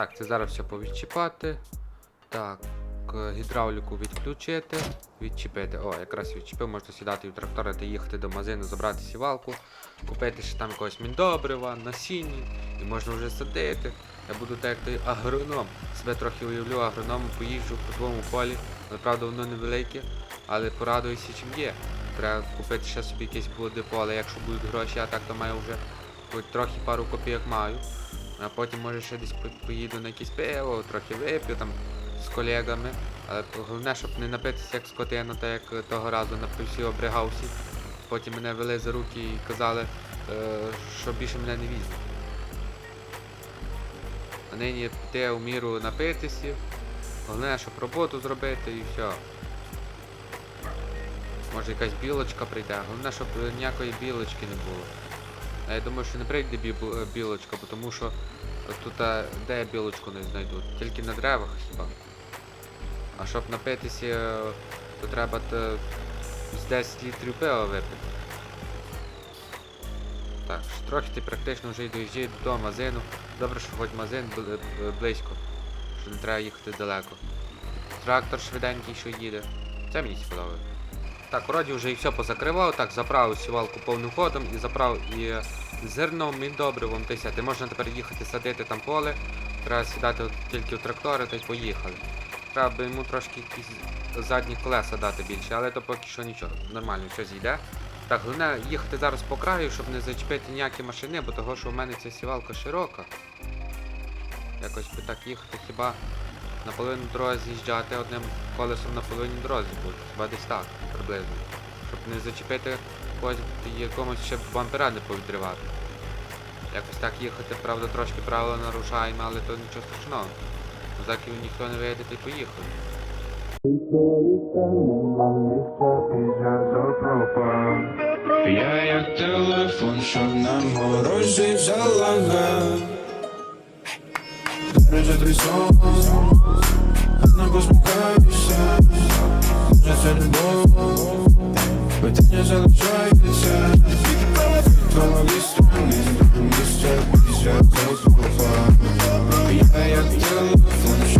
Так, це зараз все повідчіпати. Так, е, гідравліку відключити, відчепити. О, якраз відчепив, можна сідати в трактора та їхати до магазину, забрати сівалку, купити ще там якогось міндобрива, насіння, і можна вже садити. Я буду так як той агроном. Себе трохи уявлю агрономом, поїжджу по твоєму полі. Але правда воно невелике, але порадуюся чим є. Треба купити ще собі якесь буде поле, якщо будуть гроші, а так то маю вже хоч трохи пару копійок маю. А потім може ще десь поїду на якесь пиво, трохи вип'ю там з колегами. Але головне, щоб не напитися як скотина, так як того разу напився у Бригаусі. Потім мене вели за руки і казали, е, що більше мене не візьмуть. А нині ти у міру напитися. Головне, щоб роботу зробити і все. Може якась білочка прийде. Головне, щоб ніякої білочки не було. А я думаю, що не прийде бі- білочка, тому що тут де я білочку не знайду? Тільки на деревах хіба. А щоб напитися, е, то треба т- з 10 літрів пива випити. Так, трохи ти практично вже й доїжджаєш до магазину. Добре, що хоч магазин близько, що не треба їхати далеко. Трактор швиденький, що їде. Це мені сподобається. Так, вроді вже і все позакривав, так, заправив сівалку повним ходом і заправив і зерном, і добривом та й все. Ти можна тепер їхати садити там поле, треба сідати тільки в трактори та й поїхали. Треба би йому трошки якісь задні колеса дати більше, але то поки що нічого, нормально, все зійде. Так, головне їхати зараз по краю, щоб не зачепити ніякі машини, бо того, що в мене ця сівалка широка. Якось би так їхати хіба на половину дороги з'їжджати одним колесом на половині дорозі бути. Хіба десь так, приблизно. Щоб не зачепити когось якомусь ще бампера не повідривати. Якось так їхати, правда, трошки правила нарушаємо, але то нічого страшного. Заків ніхто не вийде, то й поїхали. Я як телефон, що на морозі залагав Береже твій сон, гарно посміхаєшся Може це любов, питання залишається Твої сторони, місця після розмова Я як телефон, що на морозі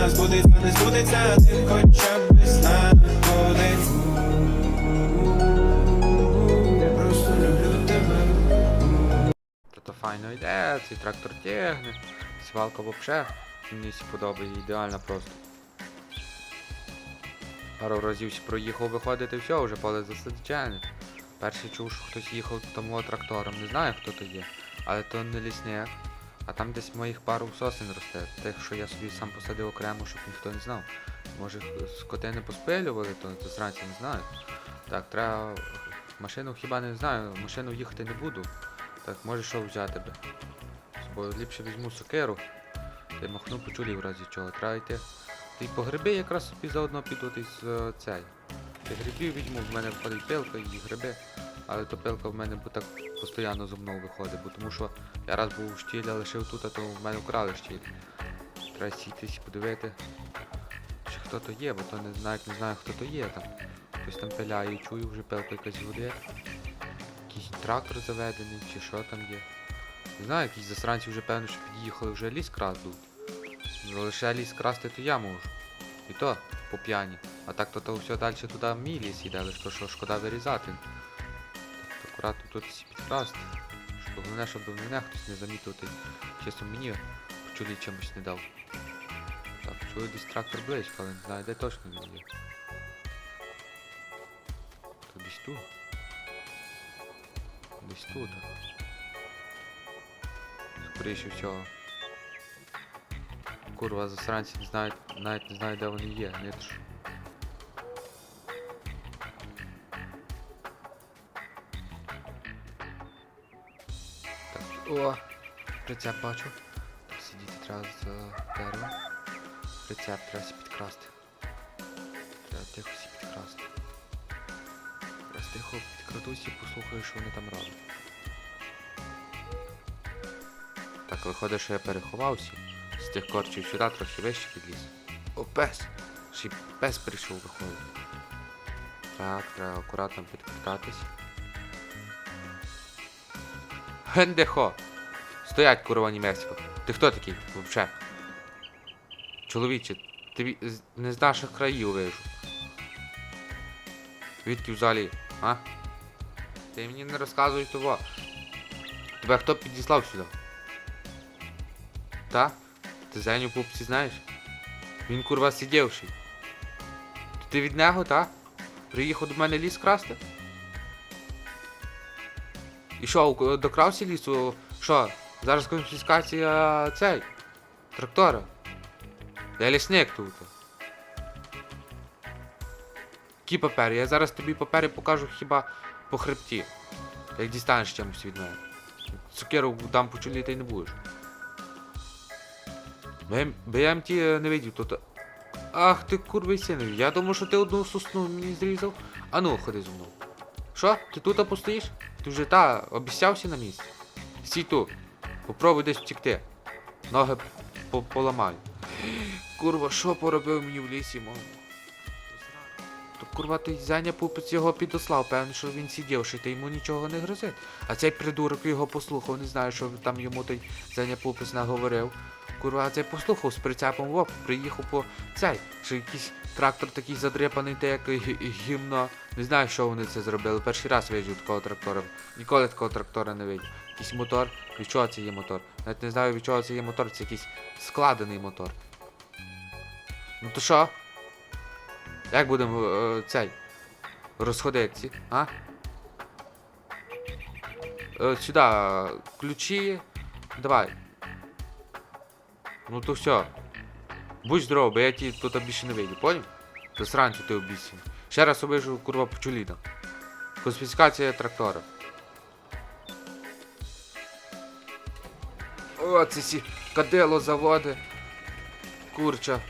душиться Збудеться, не збудеться Ти хоча б знаходи Я просто люблю тебе Та то файно йде, цей трактор тягне. Сівалка взагалі мені сі подобає, ідеальна просто. Пару разів проїхав виходити, все, вже поле засаджене. Перший чув, що хтось їхав тому трактором, не знаю хто то є, але то не лісняк. А там десь моїх пару сосен росте, тих, що я собі сам посадив окремо, щоб ніхто не знав. Може скоти не поспилювали, то, то зранці не знаю. Так, треба. Машину хіба не знаю, машину їхати не буду. Так, може що взяти би. Собою ліпше візьму сокиру. Й махну по чулі в разі чого. Треба йти. Ти по гриби якраз собі заодно піду з е, цей. Ти грибів візьму, в мене входить пилка і гриби. Але то пилка в мене так постійно зо мною виходить, бо тому що я раз був у штілі, лишив тут, а то в мене вкрали штіль. Треба сітись, подивити. Чи хто то є, бо то не знаю, не знаю хто то є там. Хтось там пиляє, чую, вже пилка якась гудить. Якийсь трактор заведений, чи що там є. Не знаю, якісь засранці вже певно, що під'їхали, вже ліс крадуть. Ну, Лише ліс красти, то я можу. І то по п'яні. А так то, то все далі туди мій ліс іде, лише то, що шкода вирізати. Акуратно тут всі підкрасти. Щоб головне, щоб мене хтось не замітив, ти чесно мені чулі чимось не дав. Так, чую десь трактор близько, але не знаю, де точно він є. То десь тут. Десь тут. Скоріше всього. Курва, засранці не знають, навіть не знають, де вони є, не ж. О, прицеп бачу. Сидіти треба за дерево. Прицеп треба всі підкрасти. Треба тихо всі підкрасти. Раз тихо підкрадусь і послухаю, що вони там роблять. Так, виходить, що я переховався. З тих корчів сюди трохи вище підліз. О, пес! Ще й пес прийшов виходить. Так, треба акуратно підкрутатись. Гендехо! Стоять, курва німецько. Ти хто такий, вообще? Чоловіче, ти не з наших країв вижу. Відки взагалі, а? Ти мені не розказуй того. Тебе хто підіслав сюди? Та? Ти Зеню пупці знаєш? Він курва сидівший. Ти від нього, та? Приїхав до мене ліс красти? І що, докрався лісу? Що? Зараз конфіскація цей. Трактора. Я лісник тут. Які папери? Я зараз тобі папери покажу хіба по хребті. Як дістанеш чимось від мене. Цукеру дам по чолі, ти не будеш. БМТ не видів тут. Ах ти курвий синові, я думав, що ти одну сосну мені зрізав. А ну, ходи зі мною. Що? Ти тут постоїш? Ти вже та обіцявся на місці? Стій тут. Попробуй десь втікти. Ноги по- поламай. Курва, що поробив мені в лісі, мому? То курва той Зеня пупець його підослав, певно, що він сидів, що ти йому нічого не грозить. А цей придурок його послухав, не знаю, що там йому той Зеня пупець наговорив. Курва, а цей послухав з прицепом в оп, приїхав по цей, що якийсь трактор такий задрипаний, те як гі- гімно. Не знаю, що вони це зробили. Перший раз вижу такого трактора. Ніколи такого трактора не видів. Якийсь мотор. Від чого це є мотор? Навіть не знаю, від чого це є мотор, це якийсь складений мотор. Ну то що? Як будемо е, цей розходитися, а? Е, сюди, ключі. Давай. Ну то все. Будь здоров, бо я ті тут більше не вийду, поняв? До сранцю ти обіцяний. Ще раз обижу, курва, почуліна. Конфіскація трактора. О, це сі кадило заводи. Курча.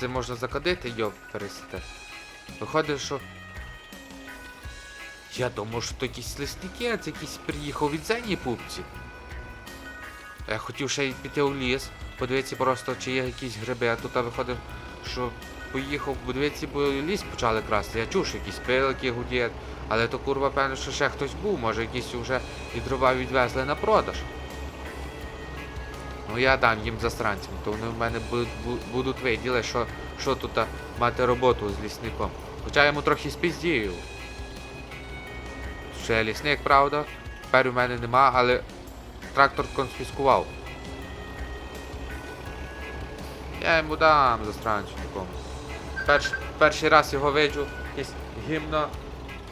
Це можна закадити, йоп, пересите. Виходить, що. Я думав, що то якісь лісники, а це якийсь приїхав від Зені пупці. Я хотів ще й піти у ліс, подивитися просто, чи є якісь гриби, а тут виходить, що поїхав, подивитися, бо ліс почали красти. Я чув, що якісь пилики гудять, але то курва, певно, що ще хтось був, може якісь вже і дрова відвезли на продаж. Ну я дам їм засранцям, то вони в мене будуть, виділи, що, що тут мати роботу з лісником. Хоча йому трохи спіздію. Ще лісник, правда. Тепер у мене нема, але трактор конфіскував. Я йому дам засранцю такому. Перш, перший раз його виджу, якесь гімно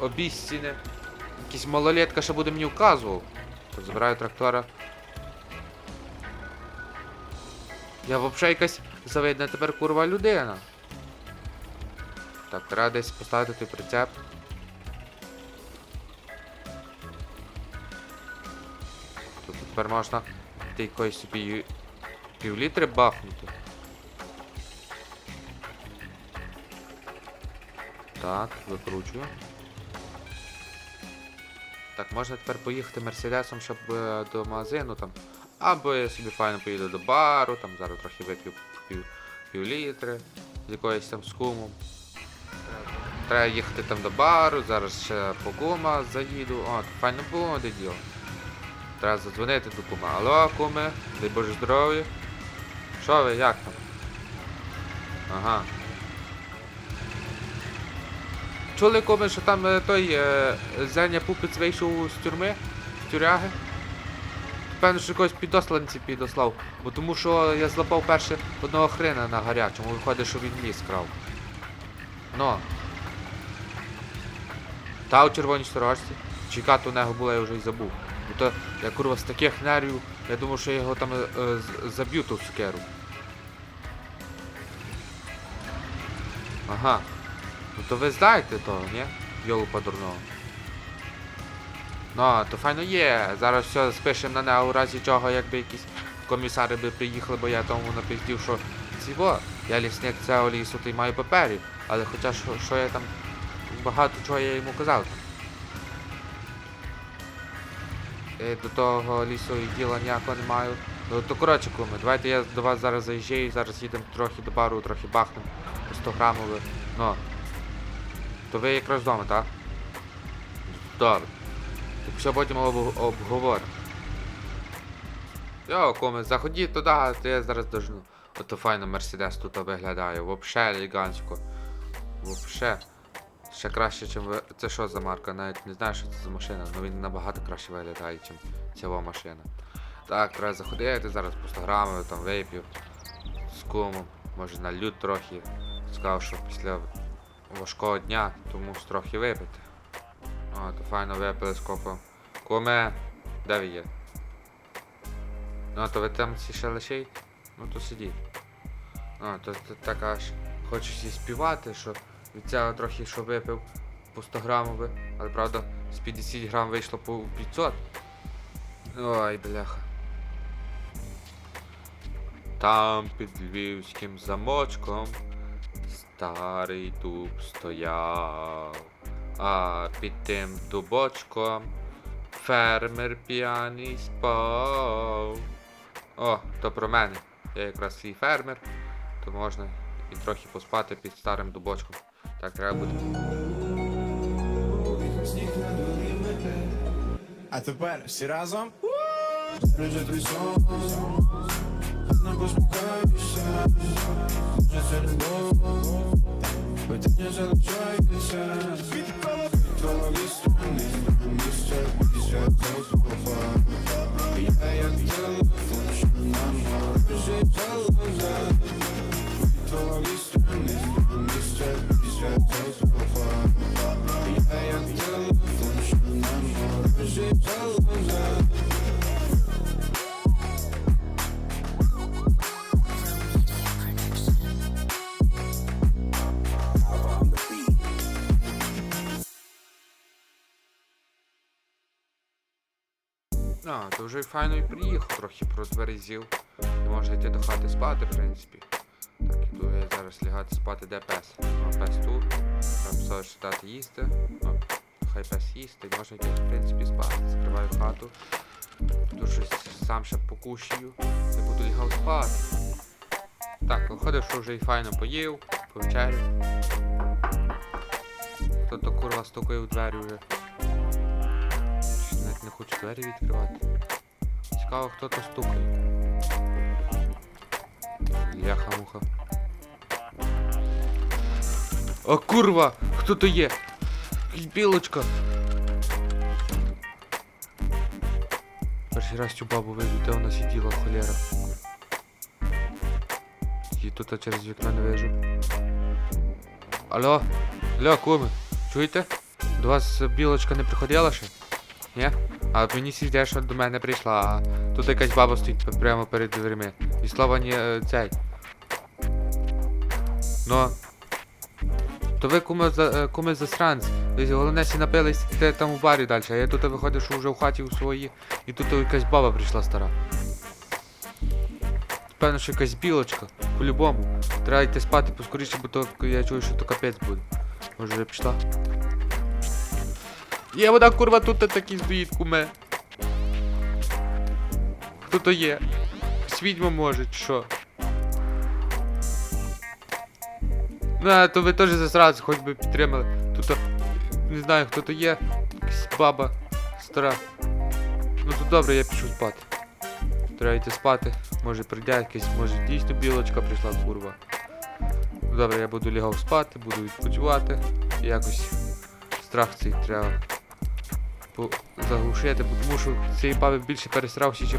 обіцяне. Якийсь малолетка ще буде мені вказував. То забираю трактора. Я взагалі якась завидна тепер курва людина. Так, треба десь поставити той прицеп. Тут тепер можна ти якоїсь собі півлітри бахнути. Так, викручую. Так, можна тепер поїхати мерседесом, щоб е, до магазину там. Або я собі файно поїду до бару, там зараз трохи вип'ю пів, пів літри з якоюсь там скумом. Треба їхати там до бару, зараз ще по кума заїду. О, файно буде діло. Треба задзвонити до кума. Алло, куме, дай Боже здоров'я. Що ви, як там? Ага. Чули куме, що там е, той е, Зеня Пупець вийшов з тюрми, з тюряги? Певно, що якогось підосланці підослав, бо тому що я злапав перше одного хрена на гарячому, виходить, що він ліс крав. Ну. Та у червоній сторожці. Чекати у нього була, я вже й забув. Бо то я курва з таких нервів, я думав, що я його там е, е, заб'ю ту цукеру. Ага. Ну то ви знаєте того, ні? Йолупа дурного. Ну, то файно є. Зараз все спишемо на нього у разі чого, якби якісь комісари би приїхали, бо я тому напиздів, що цього, я лісник цього лісу, то й маю паперів. Але хоча що, що я там багато чого я йому казав. Е, До того лісу і діла ніякого не маю. Ну то коротше, куми, давайте я до вас зараз заїжджаю, зараз їдемо трохи до бару, трохи бахнемо по 100 грамове. Ну. То ви якраз вдома, так? Добре. Так все потім об- обговоримо. Йо, коми, заходіть туди, то я зараз дожну. Ото файно Мерседес тут виглядає. Вообще елегантсько. Вообще. Ще краще, ніж ви. Це що за марка? Навіть не знаю, що це за машина, але він набагато краще виглядає, ніж ця машина. Так, треба заходити, зараз по 100 грамів, там вип'ю. З кумом. Може налью трохи. Сказав, що після важкого дня, тому трохи випити. О, то файно випили з копом. Куме, де ви є? Ну, то ви там ще лишіть? Ну то сидіть. А, то, то так аж хочеться співати, що від цього трохи що випив по 100 грамове, але правда з 50 грам вийшло по 500. Ой, бляха. Там під львівським замочком старий дуб стояв, а під тим дубочком фермер п'яний спав. О, то про мене. Я якраз свій фермер, то можна і трохи поспати під старим дубочком. Так треба буде. А тепер всі разом. Вже твій сон, не посміхаєшся, може це любов, питання залишаються, твої А, то вже файно і приїхав, трохи протверезів. І можна йти до хати спати, в принципі. Так, іду я зараз лягати спати, де пес? А, пес тут. Треба псові дати їсти. Ну, хай пес їсти, і можна йти, в принципі, спати. Закриваю хату. Щось сам ще покушаю і буду лягав спати. Так, виходить, що вже і файно поїв, повечеряв. Хто то курва стукає у двері вже. Не хочу двері відкривати. Цікаво, хто то стукає. Ляха-муха. О, курва! Хто то є? Білочка. Перший раз цю бабу вижу, де вона сиділа, холєра. Її тут через вікно не вижу. Алло, алло, куми, чуєте? До вас е, білочка не приходила ще? Ні? А от мені сідає, що до мене прийшла, а тут якась баба стоїть прямо перед дверима. І слова не цей. Ну. То ви куми, за, е, куми засранці. Ви головне сі напились, де там у барі далі, а я тут виходив, що вже в хаті у своїй, і тут якась баба прийшла стара. Певно, що якась білочка, по-любому. Треба йти спати поскоріше, бо то я чую, що то капець буде. Може вже пішла? Є вода, курва, тут такий стоїть, куме. Хто то є? Свідьма може, чи що? Ну, а то ви теж засранці, хоч би підтримали. Тут не знаю, хто то є. Якась баба стара. Ну то добре, я пішу спати. Треба йти спати. Може прийде якась, може дійсно білочка прийшла, курва. Ну, Добре, я буду лягав спати, буду відпочивати. Якось страх цей треба заглушити, бо тому що цей баби більше пересрався, ніж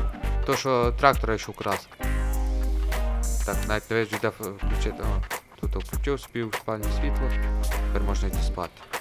то, що трактора ще крас. Так, навіть не вижу, де включити. О, тут включив, спів, спальне світло. Тепер можна йти спати.